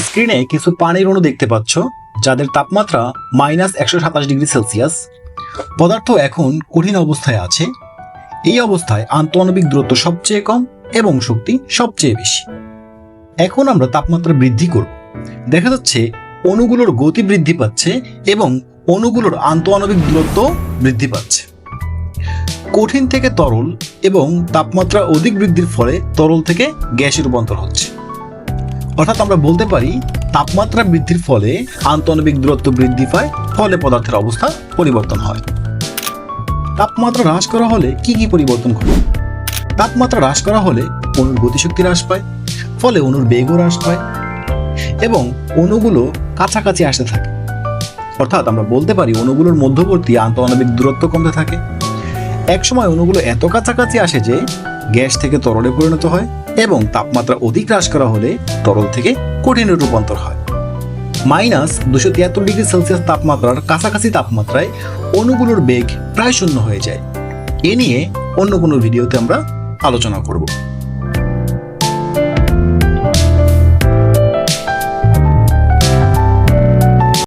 স্ক্রিনে কিছু পানির অণু দেখতে পাচ্ছ, যাদের তাপমাত্রা মাইনাস একশো সাতাশ ডিগ্রি সেলসিয়াস পদার্থ এখন কঠিন অবস্থায় আছে। এই অবস্থায় আন্তঃআণবিক দূরত্ব সবচেয়ে কম এবং শক্তি সবচেয়ে বেশি। এখন আমরা তাপমাত্রা বৃদ্ধি করব। দেখা যাচ্ছে অণুগুলোর গতি বৃদ্ধি পাচ্ছে এবং অণুগুলোর আন্তঃআণবিক দূরত্ব বৃদ্ধি পাচ্ছে। কঠিন থেকে তরল এবং তাপমাত্রা অধিক বৃদ্ধির ফলে তরল থেকে গ্যাসে রূপান্তর হচ্ছে। অর্থাৎ আমরা বলতে পারি, তাপমাত্রা বৃদ্ধির ফলে আন্তনবিক দূরত্ব বৃদ্ধি পায়, ফলে পদার্থের অবস্থা পরিবর্তন হয়। তাপমাত্রা হ্রাস করা হলে কি কি পরিবর্তন ঘটে? তাপমাত্রা হ্রাস করা হলে অণুর গতিশক্তি হ্রাস পায়, ফলে অণুর বেগও হ্রাস পায় এবং অণুগুলো কাছাকাছি আসতে থাকে। অর্থাৎ আমরা বলতে পারি, অণুগুলোর মধ্যবর্তী আন্তঃআণবিক দূরত্ব কমতে থাকে। একসময় অণুগুলো এত কাছাকাছি আসে যে গ্যাস থেকে তরলে পরিণত হয় এবং তাপমাত্রা অধিক হ্রাস করা হলে তরল থেকে কঠিনে রূপান্তর হয়। মাইনাস দুশো তিয়াত্তর ডিগ্রি সেলসিয়াস তাপমাত্রার কাছাকাছি তাপমাত্রায় অণুগুলোর বেগ প্রায় শূন্য হয়ে যায়। এ নিয়ে অন্য কোনো ভিডিওতে আমরা আলোচনা করব।